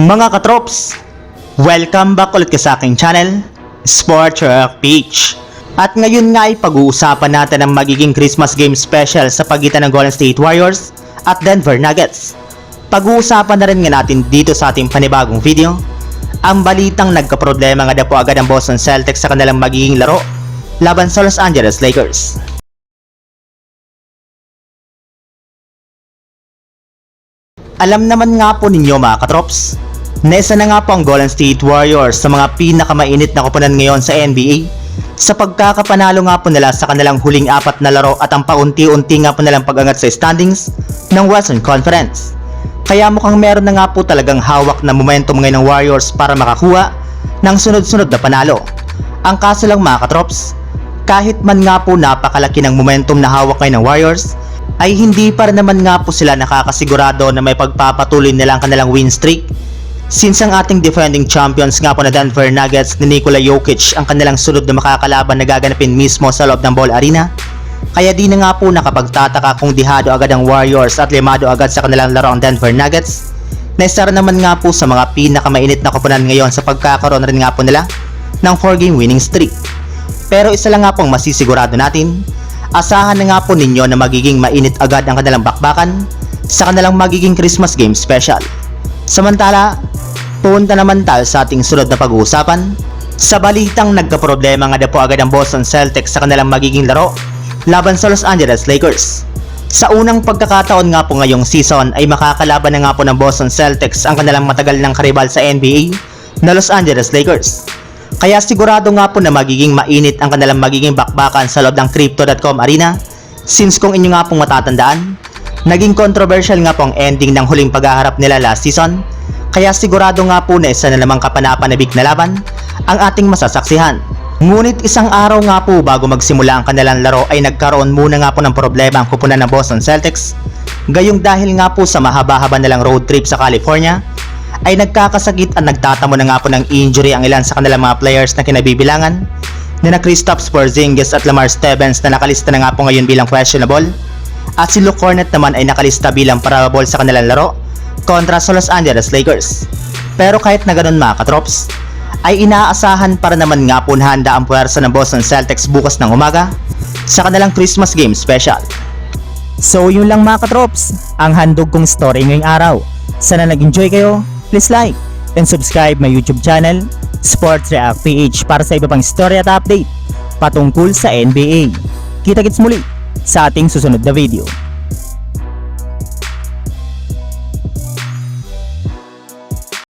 Mga katrops, welcome back ulit sa aking channel, Sport Rock Beach. At ngayon nga ay pag-uusapan natin ang magiging Christmas game special sa pagitan ng Golden State Warriors at Denver Nuggets. Pag-uusapan na rin nga natin dito sa ating panibagong video, ang balitang nagkaproblema nga na po agad ang Boston Celtics sa kanilang magiging laro laban sa Los Angeles Lakers. Alam naman nga po ninyo mga katrops, na isa na nga po ang Golden State Warriors sa mga pinakamainit na koponan ngayon sa NBA sa pagkakapanalo nga po nila sa kanilang huling apat na laro at ang paunti-unti nga po nilang pag-angat sa standings ng Western Conference. Kaya mukhang meron na nga po talagang hawak na momentum ngayon ng Warriors para makakuha ng sunod-sunod na panalo. Ang kaso lang mga katrops, kahit man nga po napakalaki ng momentum na hawak ngayon ng Warriors, ay hindi pa naman nga po sila nakakasigurado na may pagpapatuloy nila ang kanilang win streak Since ang ating defending champions nga po na Denver Nuggets ni Nikola Jokic ang kanilang sunod na makakalaban na gaganapin mismo sa loob ng Ball Arena, kaya di na nga po nakapagtataka kung dihado agad ang Warriors at limado agad sa kanilang laro ang Denver Nuggets, na isa rin naman nga po sa mga pinakamainit na koponan ngayon sa pagkakaroon rin nga po nila ng 4-game winning streak. Pero isa lang nga pong masisigurado natin, asahan na nga po ninyo na magiging mainit agad ang kanilang bakbakan sa kanilang magiging Christmas game special. Samantala, punta naman tayo sa ating sunod na pag-uusapan. Sa balitang nagkaproblema nga na po agad ang Boston Celtics sa kanilang magiging laro laban sa Los Angeles Lakers. Sa unang pagkakataon nga po ngayong season ay makakalaban na nga po ng Boston Celtics ang kanilang matagal ng karibal sa NBA na Los Angeles Lakers. Kaya sigurado nga po na magiging mainit ang kanilang magiging bakbakan sa loob ng Crypto.com Arena since kung inyo nga pong matatandaan, Naging controversial nga po ang ending ng huling paghaharap nila last season, kaya sigurado nga po na isa na namang kapanapanabik na laban ang ating masasaksihan. Ngunit isang araw nga po bago magsimula ang kanilang laro ay nagkaroon muna nga po ng problema ang kupunan ng Boston Celtics. Gayong dahil nga po sa mahaba-haba nilang road trip sa California, ay nagkakasakit at nagtatamo na nga po ng injury ang ilan sa kanilang mga players na kinabibilangan na na Kristaps Porzingis at Lamar Stevens na nakalista na nga po ngayon bilang questionable at si Luke Cornett naman ay nakalista bilang probable sa kanilang laro kontra sa Los Angeles Lakers. Pero kahit na ganun mga katrops, ay inaasahan para naman nga po handa ang puwersa ng Boston Celtics bukas ng umaga sa kanilang Christmas game special. So yun lang mga katrops, ang handog kong story ngayong araw. Sana nag-enjoy kayo, please like and subscribe my YouTube channel, Sports React PH para sa iba pang story at update patungkol sa NBA. Kita-kits muli sa ating susunod na video.